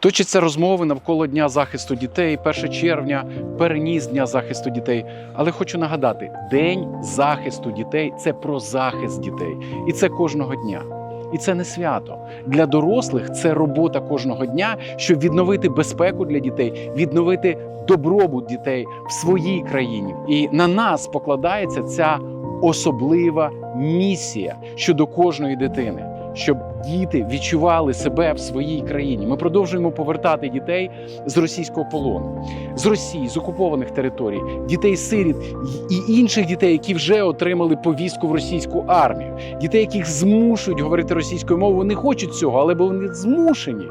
Точаться розмови навколо Дня захисту дітей, 1 червня, переніс Дня захисту дітей. Але хочу нагадати: День захисту дітей це про захист дітей. І це кожного дня. І це не свято. Для дорослих це робота кожного дня, щоб відновити безпеку для дітей, відновити добробут дітей в своїй країні. І на нас покладається ця особлива місія щодо кожної дитини, щоб діти відчували себе в своїй країні. Ми продовжуємо повертати дітей з російського полону, з Росії, з окупованих територій, дітей сиріт і інших дітей, які вже отримали повістку в російську армію, дітей, яких змушують говорити російською мовою. Вони хочуть цього, але вони змушені,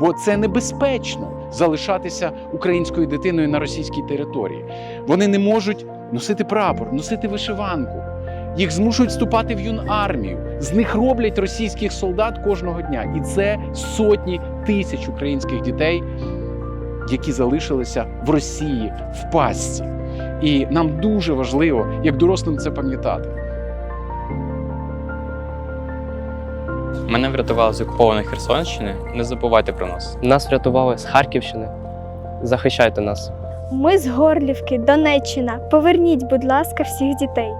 бо це небезпечно залишатися українською дитиною на російській території. Вони не можуть носити прапор, носити вишиванку. Їх змушують вступати в юнармію. З них роблять російських солдат кожного дня. І це сотні тисяч українських дітей, які залишилися в Росії в пастці. І нам дуже важливо, як дорослим це пам'ятати. Мене врятували з окупованої Херсонщини. Не забувайте про нас. Нас врятували з Харківщини. Захищайте нас. Ми з Горлівки, Донеччина. Поверніть, будь ласка, всіх дітей.